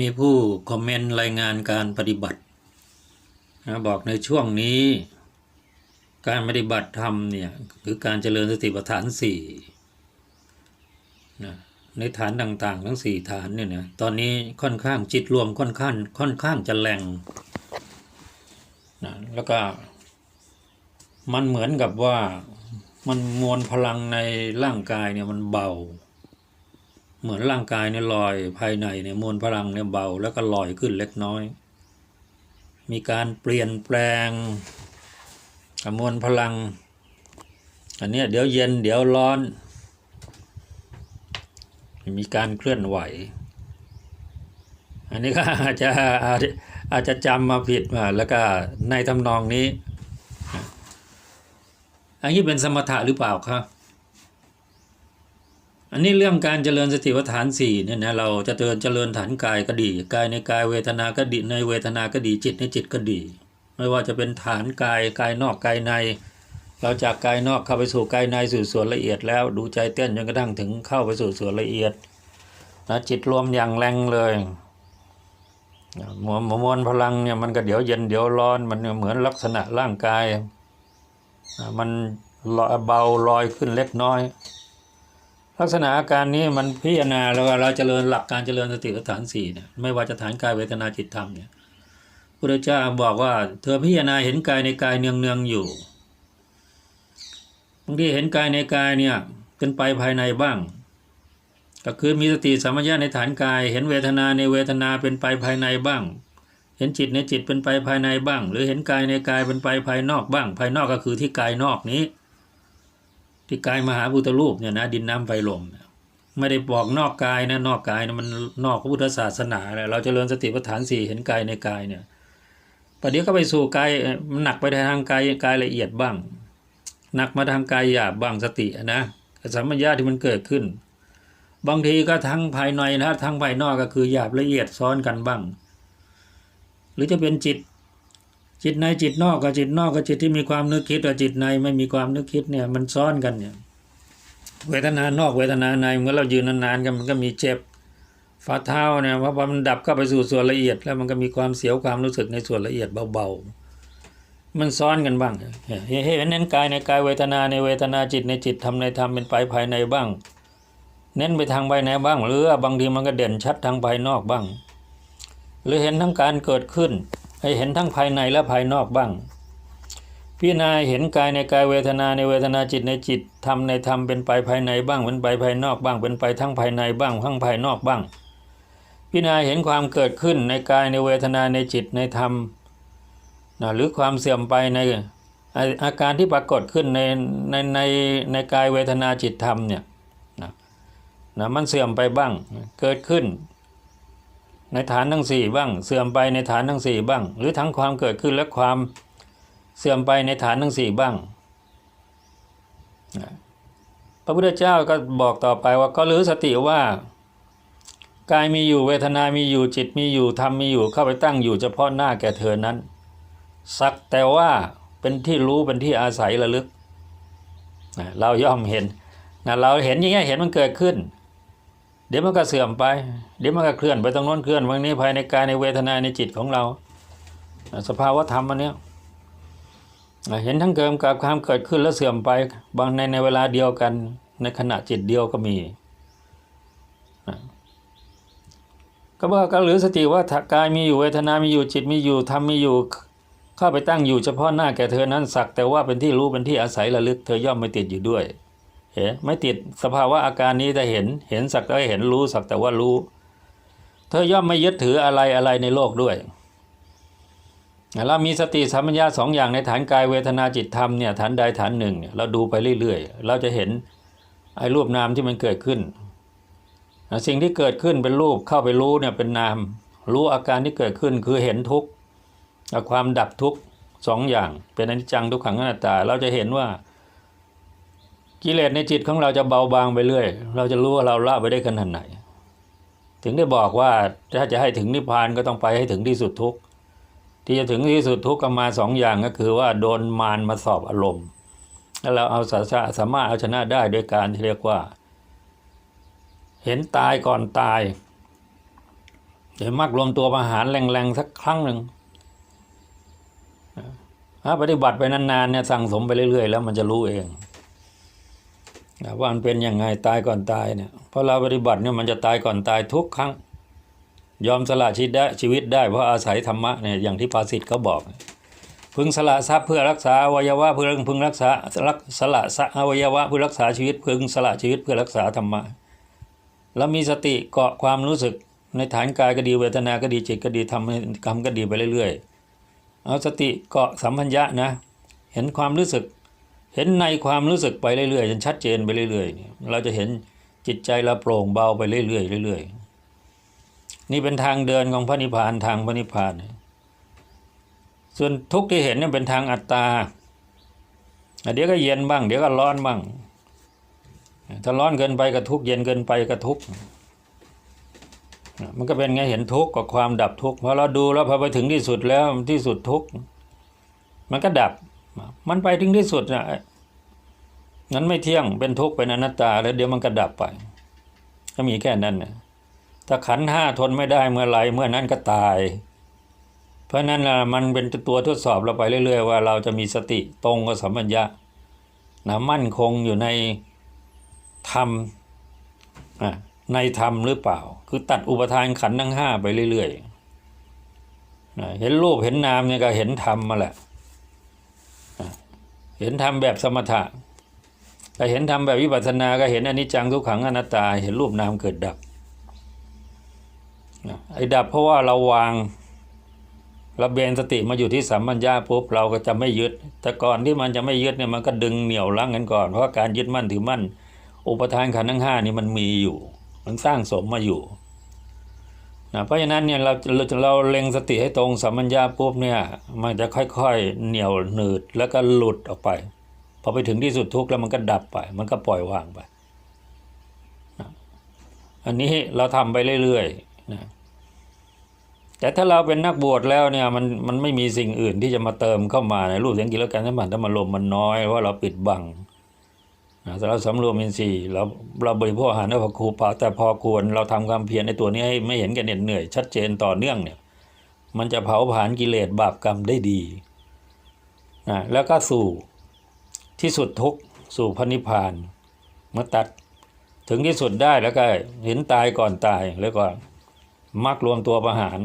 มีผู้คอมเมนต์รายงานการปฏิบัตินะบอกในช่วงนี้ การปฏิบัติธรรมเนี่ยคือการเจริญสติปัฏฐานสี่นะในฐานต่างๆ ทั้งสี่ฐานเนี่ยนะตอนนี้ค่อนข้างจิตรวมค่อนข้างค่อนข้างจะแรงนะแล้วก็มันเหมือนกับว่ามันมวลพลังในร่างกายเนี่ยมันเบา เหมือนร่างกายเนี่ยลอยภายในเนี่ยมวลพลังเนี่ยเบาแล้วก็ลอยขึ้นเล็กน้อย มีการเปลี่ยนแปลงมวลพลัง อันนี้เดี๋ยวเย็นเดี๋ยวร้อน มีการเคลื่อนไหว อันนี้ก็อาจจะอาจจะอาจจะจำมาผิดมาแล้วก็ในทำนองนี้ อันนี้เป็นสมถะหรือเปล่าครับ อันนี้เรื่องการเจริญสติปัฏฐานสี่เนี่ยนะเราจะเจริญเจริญฐานกายก็ดีกายในกายเวทนาก็ดีในเวทนาก็ดีจิตในจิตก็ดี ไม่ว่าจะเป็นฐานกายกายนอกกายใน เราจากกายนอกเข้าไปสู่กายในสู่ส่วนละเอียดแล้วดูใจเต้นจนกระทั่งถึงเข้าไปสู่ส่วนละเอียดนะจิตรวมอย่างแรงเลยมวลมวลพลังเนี่ยมันก็เดี๋ยวเย็นเดี๋ยวร้อนมันเหมือนลักษณะร่างกาย มันเบาลอยขึ้นเล็กน้อย ลักษณะอาการนี้มันพิจารณาแล้วเราเจริญหลักการเจริญสติปัฏฐานสี่เนี่ยไม่ว่าจะฐานกายเวทนาจิตธรรมเนี่ยพระเจ้าบอกว่า เธอพิจารณาเห็นกายในกายเนืองเนืองอยู่บางทีเห็นกายในกายเนี่ยเป็นไปภายในบ้างก็คือมีสติสัมปชัญญะในฐานกาย เห็นเวทนาในเวทนาเป็นไปภายในบ้าง เห็นจิตในจิตเป็นไปภายในบ้าง หรือเห็นกายในกายเป็นไปภายนอกบ้าง ภายนอกก็คือที่กายนอกนี้ ที่กายมหาพุทธรูปเนี่ยนะดินน้ำไฟลมไม่ได้บอกนอกกายนะนอกกายนะมันนอกพระพุทธศาสนาเราจเจริญสติปัฏฐานสี่เห็นกายในกายเนี่ยประเดี๋ยวก็ไปสู่กายมันหนักไปทางกายกายละเอียดบ้าง หนักมาทางกายหยาบบ้างสตินะสัมมัญญาที่มันเกิดขึ้น บางทีก็ทั้งภายในนะทั้งภายนอกก็คือหยาบละเอียดซ้อนกันบ้าง หรือจะเป็นจิต จิตในจิตนอกกับจิตนอกกับจิตที่มีความนึกคิดกับจิตในไม่มีความนึกคิดเนี่ยมันซ้อนกันเนี่ยเวทนานอกเวทนาในเมื่อเรายืนนานๆกันมันก็มีเจ็บฝ่าเท้าเนี่ยเพราะมันดับเข้าไปสู่ส่วนละเอียด แล้วมันก็มีความเสียวความรู้สึกในส่วนละเอียดเบาๆ มันซ้อนกันบ้างเห็นเน้นกายในกายเวทนาในเวทนาจิตในจิตทำในธรรมเป็นไปภายในบ้าง เน้นไปทางภายในบ้าง หรือบางทีมันก็เด่นชัดทางภายนอกบ้าง หรือเห็นทั้งการเกิดขึ้น ให้เห็นทั้งภายในและภายนอกบ้าง พี่นายเห็นกายในกายเวทนาในเวทนาจิตในจิตทำในธรรมเป็นไปภายในบ้างเป็นไปภายนอกบ้างเป็นไปทั้งภายในบ้างทั้งภายนอกบ้าง พี่นายเห็นความเกิดขึ้นในกายในเวทนาในจิตในธรรมนะหรือความเสื่อมไปในอาการที่ปรากฏขึ้นในในในในกายเวทนาจิตธรรมเนี่ยนะนะมันเสื่อมไปบ้างเกิดขึ้น ในฐานทั้งสี่บ้าง เสื่อมไปในฐานทั้งสี่บ้าง หรือทั้งความเกิดขึ้นและความเสื่อมไปในฐานทั้งสี่บ้าง พระพุทธเจ้าก็บอกต่อไปว่าก็รู้สติว่ากายมีอยู่เวทนามีอยู่จิตมีอยู่ธรรมมีอยู่เข้าไปตั้งอยู่เฉพาะหน้าแก่เธอนั้น สักแต่ว่าเป็นที่รู้เป็นที่อาศัยระลึก เราย่อมเห็นนะเราเห็นอย่างเงี้ยเห็นมันเกิดขึ้น เดี๋ยวมันก็เสื่อมไป เดี๋ยวมันก็เคลื่อนไปตรงโน้นเคลื่อนวันนี้ภายในกายในเวทนาในจิตของเรา สภาวะธรรมอันเนี้ยเห็นทั้งเกิดกับความเกิดขึ้นและเสื่อมไป บางในในเวลาเดียวกันในขณะจิตเดียวก็มีก็ว่าก็หรือสติว่ากายมีอยู่เวทนามีอยู่จิตมีอยู่ธรรมมีอยู่เข้าไปตั้งอยู่เฉพาะหน้าแก่เธอนั้นสักแต่ว่าเป็นที่รู้เป็นที่อาศัยระลึกเธอย่อมไม่ติดอยู่ด้วย เห็นไม่ติดสภาวะอาการนี้แต่เห็นเห็นสักแต่เห็นรู้สักแต่ว่ารู้ เธอย่อมไม่ยึดถืออะไรอะไรในโลกด้วยเรามีสติสัมปชัญญะสองอย่างในฐานกายเวทนาจิตธรรมเนี่ยฐานใดฐานหนึ่งเนี่ยเราดูไปเรื่อยๆ เราจะเห็นไอ้รูปนามที่มันเกิดขึ้น สิ่งที่เกิดขึ้นเป็นรูปเข้าไปรู้เนี่ยเป็นนาม รู้อาการที่เกิดขึ้นคือเห็นทุกข์ความดับทุกข์สองอย่างเป็นอนิจจังทุกขังอนัตตา เราจะเห็นว่า กิเลสในจิตของเราจะเบาบางไปเรื่อย เราจะรู้ว่าเราละไปได้ขนาดไหน ถึงได้บอกว่าถ้าจะให้ถึงนิพพานก็ต้องไปให้ถึงที่สุดทุกข์ที่จะถึงที่สุดทุกข์ก็มาสองอย่างก็คือว่าโดนมารมาสอบอารมณ์ แล้วเราเอาสาสามารถเอาชนะได้ด้วยการที่เรียกว่า เห็นตายก่อนตายเดี๋ยวมักรวมตัวประหารแรงๆสักครั้งหนึ่งถ้าปฏิบัติไปนานๆเนี่ยสั่งสมไปเรื่อยๆ แล้วมันจะรู้เอง นะว่ามันเป็นยังไงตายก่อนตายเนี่ยเพราะเราปฏิบัติเนี่ยมันจะตายก่อนตายทุกครั้ง ยอมสละชีวิตได้ชีวิตได้เพราะอาศัยธรรมะเนี่ยอย่างที่ภาษิตเขาบอก พึงสละทรัพย์เพื่อรักษาอวัยวะเพื่อพึงรักษารักสละสอวัยวะเพื่อรักษาชีวิตพึงสละชีวิตเพื่อรักษาธรรมะแล้วมีสติเกาะความรู้สึกในฐานกายก็ดีเวทนาก็ดีจิตก็ดีทำกรรมก็ดีไปเรื่อยๆเอาสติเกาะสัมพัญญะนะเห็นความรู้สึก เห็นในความรู้สึกไปเรื่อยๆจนชัดเจนไปเรื่อยๆเนี่เราจะเห็นจิตใจเราโปร่งเบาไปเรื่อยๆเรื่อยๆนี่เป็นทางเดินของพระนิพพานทางพระนิพพาน ส่วนทุกข์ที่เห็นเนี่ยเป็นทางอัตตาเดี๋ยวก็เย็นบ้าง เดี๋ยวก็ร้อนบ้าง ถ้าร้อนเกินไปก็ทุกข์เย็นเกินไปก็ทุกข์มันก็เป็นไงเห็นทุกข์กับความดับทุกข์พอเราดูแล้วพอไปถึงที่สุดแล้วที่สุดทุกข์มันก็ดับ มันไปถึงที่สุดนะนั้นไม่เที่ยงเป็นทุกข์เป็นอนัตตา แล้วเดี๋ยวมันก็ดับไป ก็มีแค่นั้นนะถ้าขันห้าทนไม่ได้เมื่อไหรเมื่อนั้นก็ตาย เพราะนั้นนะมันเป็นตัวทดสอบเราไปเรื่อย ๆ ว่าเราจะมีสติตรงกับสัมปัญญะนะมั่นคงอยู่ในธรรมอะในธรรมหรือเปล่า คือตัดอุปทานขันทั้งห้าไปเรื่อยๆนะเห็นรูปเห็นนามเนี่ยก็เห็นธรรมมาแหละ เห็นธรรมแบบสมถะแต่เห็นธรรมแบบวิปัสสนาก็เห็นอนิจจังทุกขังอนัตตา เห็นรูปนามเกิดดับไอ้ดับเพราะว่าเราวางเราเบนสติมาอยู่ที่สัมปัญญาปุ๊บเราก็จะไม่ยึด แต่ก่อนที่มันจะไม่ยึดเนี่ยมันก็ดึงเหนี่ยวรั้งกันก่อน เพราะการยึดมั่นถือมั่น อุปทานขันธ์ทั้งห้านี่มันมีอยู่ มันสร้างสมมาอยู่ นะเพราะฉะนั้นเนี่ยเราเราเราเล็งสติให้ตรงสัมปัญญาปุ๊บเนี่ยมันจะค่อยๆเหนียวหนืดแล้วก็หลุดออกไปพอไปถึงที่สุดทุกข์แล้วมันก็ดับไป มันก็ปล่อยวางไปนะอันนี้เราทำไปเรื่อยๆนะแต่ถ้าเราเป็นนักบวชแล้วเนี่ยมันมันไม่มีสิ่งอื่นที่จะมาเติมเข้ามาในรูปเสียงกลิ่นรสการสัมผัสถ้ามันลมมันน้อยว่าเราปิดบัง นะแต่เราสำรวมอินทรีย์เราเราบริโภคอาหารได้พอครูปาแต่พอควรเราทำความเพียรในตัวนี้ให้ไม่เห็นแกันเหน็ดเหนื่อย ชัดเจนต่อเนื่องเนี่ย มันจะเผาผลาญกิเลสบาปกรรมได้ดีนะแล้วก็สู่ที่สุดทุกสู่พระนิพพานเมื่อตัดถึงที่สุดได้แล้วก็เห็นตายก่อนตายแล้วก็มักรวมตัวประหาร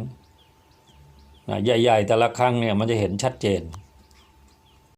นะใหญ่ ๆ แต่ละครั้งเนี่ยมันจะเห็นชัดเจน